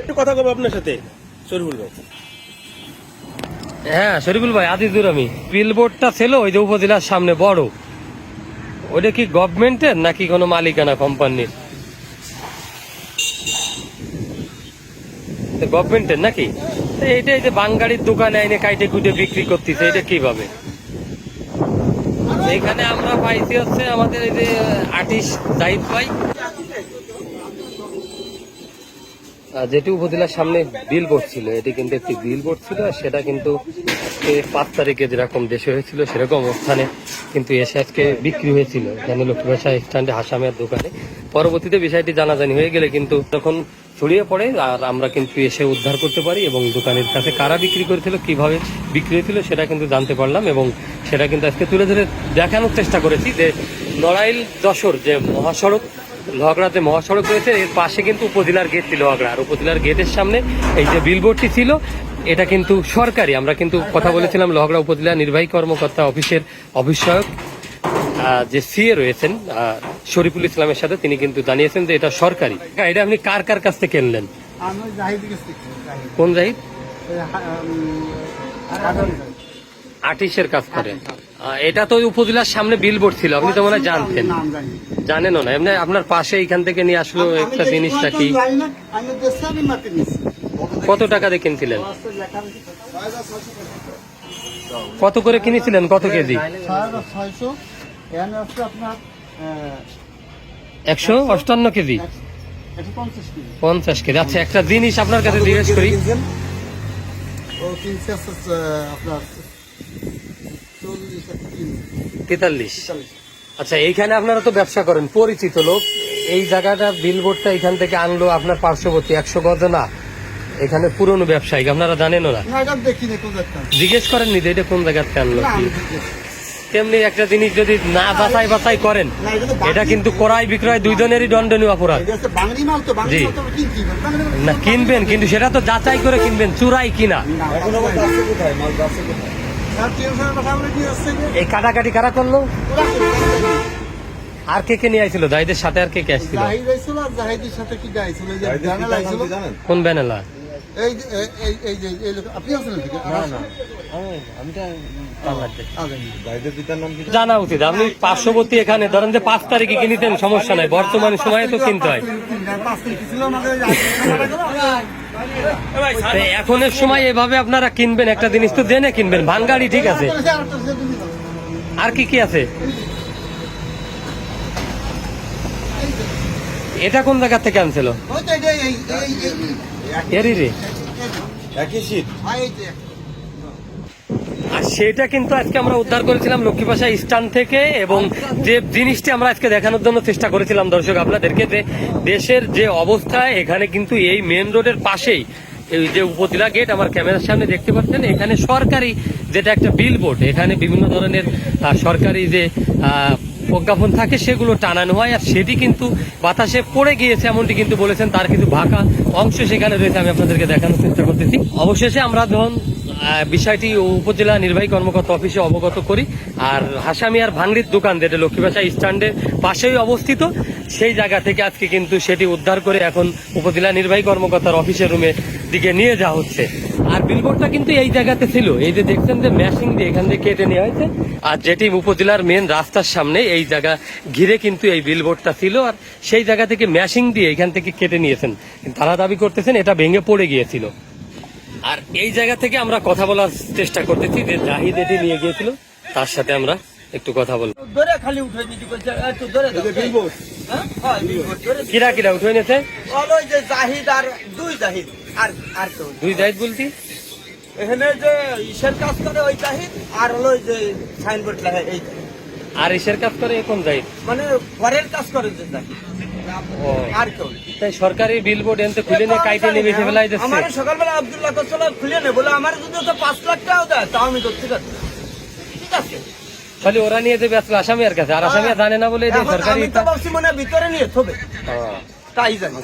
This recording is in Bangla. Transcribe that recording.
একটু কথা কব আপনার সাথে, শরীফুল ভাই। হ্যাঁ শরীফুল ভাই আদিদুর আমি। বিলবোর্ডটা ছিল ওই যে উপজেলার সামনে বড়। ওইটা কি গভর্নমেন্টের নাকি কোনো মালিকানা কোম্পানির গভর্নমেন্টের নাকি? এইটা এই যে বাঙ্গাড়ির দোকানে এনে কাইটে কুটে বিক্রি করতেছে, এটা কীভাবে? এখানে আমরা পাইছি হচ্ছে আমাদের এই যে আর্টিস্ট জাহিদ ভাই। যেটি উপজেলার সামনে বিল ছিল, এটি কিন্তু একটি বিল ছিল সেটা কিন্তু পাঁচ তারিখে যেরকম দেশে হয়েছিল, সেরকম অবস্থানে কিন্তু এসে আজকে বিক্রি হয়েছিল এখানে লক্ষ্মী ভাষা স্ট্যান্ডে হাসামের দোকানে। পরবর্তীতে বিষয়টি জানাজানি হয়ে গেলে কিন্তু তখন ছড়িয়ে পড়ে, আর আমরা কিন্তু এসে উদ্ধার করতে পারি এবং দোকানের কাছে কারা বিক্রি করেছিল, কীভাবে বিক্রি হয়েছিল, সেটা কিন্তু জানতে পারলাম এবং সেটা কিন্তু আজকে তুলে ধরে দেখানোর চেষ্টা করেছি যে নড়াইল যশোর যে মহাসড়ক লোহাগড়াতে মহাসড়ক রয়েছে। এর পাশে কিন্তু উপজেলার গেট ছিল লোহাগড়া। আর উপজেলার গেটের সামনে এই যে বিলবোর্ডটি ছিল এটা কিন্তু সরকারি। আমরা কিন্তু কথা বলেছিলাম লোহাগড়া উপজেলা নির্বাহী কর্মকর্তা অফিসের আহ, যে সিএ রয়েছেন শরীফুল ইসলামের সাথে তিনি কিন্তু জানিয়েছেন যে এটা সরকারি। হ্যাঁ, এটা আপনি কার কার কাছ থেকে কিনলেন। কোন জাহিদ। আর্টিস্টের কাজ করে আহ, এটা তো ওই উপজেলার সামনে বিলবোর্ড ছিল আপনি তো মনে হয় জানতেন। জানেনও না এমনি আপনার পাশে এইখান থেকে নিয়ে আসলো একটা জিনিসটা কি। কত টাকা দিয়ে কিনছিলেন? কত করে কিনেছিলেন? কত কেজি? একশো অষ্টান্ন কেজি? পঞ্চাশ কেজি। আচ্ছা একটা জিনিস আপনার কাছে জিজ্ঞেস করি। আপনার তেতাল্লিশ আচ্ছা এইখানে আপনারা তো ব্যবসা করেন পরিচিত লোক এই জায়গাটা বিলবোর্ডটা এখান থেকে আনলো আপনার পার্শ্ববর্তী একশো গজ না এখানে পুরনো ব্যবসায়িক আপনারা জানেনও না। জিজ্ঞেস করেননি যে এটা কোন জায়গাতে আনলো। তেমনি একটা জিনিস যদি না বাছাই বাছাই করেন এটা কিন্তু ক্রয় বিক্রয় দুইজনেরই দণ্ডনীয় অপরাধ জি। না কিনবেন কিন্তু সেটা তো যাচাই করে কিনবেন চুরাই কিনা এই কাটাকাটি কারা করল? আর কে কে নিয়ে আইছিল? জাহিদের সাথে আর কে কে আসছিল? কোন ব্যানেলা? না জানা উচিত। আপনি পার্শ্ববর্তী এখানে ধরেন যে পাঁচ তারিখে কিনিতেন সমস্যা নাই। বর্তমান সময়ে তো কিনতে হয়। এখনের সময় এভাবে আপনারা কিনবেন একটা জিনিস তো জেনে কিনবেন ভান গাড়ি ঠিক আছে আর কি কি আছে এটা কোন জায়গা থেকে আনছিল এরই রে আর সেটা কিন্তু আজকে আমরা উদ্ধার করেছিলাম লক্ষ্মীপাশা স্টান থেকে এবং যে জিনিসটি আমরা আজকে দেখানোর জন্য চেষ্টা করেছিলাম দর্শক আপনাদেরকে যে দেশের যে অবস্থা এখানে কিন্তু এই মেন রোডের পাশেই এই যে উপজেলা গেট আমার ক্যামেরার সামনে দেখতে পাচ্ছেন এখানে সরকারি যেটা একটা বিল বোর্ড এখানে বিভিন্ন ধরনের সরকারি যে প্রজ্ঞাপন থাকে সেগুলো টানানো হয় আর সেটি কিন্তু বাতাসে পড়ে গিয়েছে এমনটি কিন্তু বলেছেন তার কিন্তু ভাকা অংশ সেখানে রয়েছে আমি আপনাদেরকে দেখানোর চেষ্টা করতেছি। অবশেষে আমরা আহ, বিষয়টি উপজেলা নির্বাহী কর্মকর্তা অফিসে অবগত করি। আর হাসামি আর ভাঙ্গির দোকান যেটা লক্ষ্মীবাসা স্ট্যান্ডের পাশেই অবস্থিত, সেই জায়গা থেকে আজকে কিন্তু সেটি উদ্ধার করে এখন উপজেলা নির্বাহী কর্মকর্তার অফিসের রুমে দিকে নিয়ে যাওয়া হচ্ছে। আর বিলবোর্ডটা কিন্তু এই জায়গাতে ছিল। এই যে দেখছেন যে ম্যাশিং দিয়ে এখান থেকে কেটে নেওয়া হয়েছে, আর যেটি উপজেলার মেন রাস্তার সামনে, এই জায়গা ঘিরে কিন্তু এই বিলবোর্ডটা ছিল। আর সেই জায়গা থেকে ম্যাশিং দিয়ে এখান থেকে কেটে নিয়েছেন। তারা দাবি করতেছেন এটা ভেঙে পড়ে গিয়েছিল। আর এই জায়গা থেকে আমরা কথা বলার চেষ্টা করতেছি যে জাহিদ এটি নিয়ে গিয়েছিল তার সাথে আমরা একটু কথা বলব ধরে খালি উঠে একটু ধরে দাও হ্যাঁ? হয়। কিরা কিরা উঠে নিয়েছে বলো ওই যে জাহিদ আর দুই জাহিদ আর আর দুই জাহিদ বলতি এখানে যে ইসের কাজ করে ওই জাহিদ আর হলো ওই যে সাইনবোর্ড লাগে এই জাহিদ। আর ইসের কাজ করে কোন জাহিদ মানে ঘরের কাজ করে যে ও। আর কেউ তাই সরকারি বিলবোর্ড এনতে খুলে নিয়ে কাইটে নিয়ে বেশি ফেলাই দিচ্ছে আমার সকালবেলা আব্দুল্লাহ কোসলা খুলে নে বলে আমার যদি পাঁচ লাখ টাকাও দেয় তাও আমি ঠিক আছে? খালি ওরা নিয়ে দেবে আসলে আসামিয়ার কাছে আর আসামিয়া জানে না বলে সরকারি মানে ভিতরে নিয়ে থবে। তাই জানি।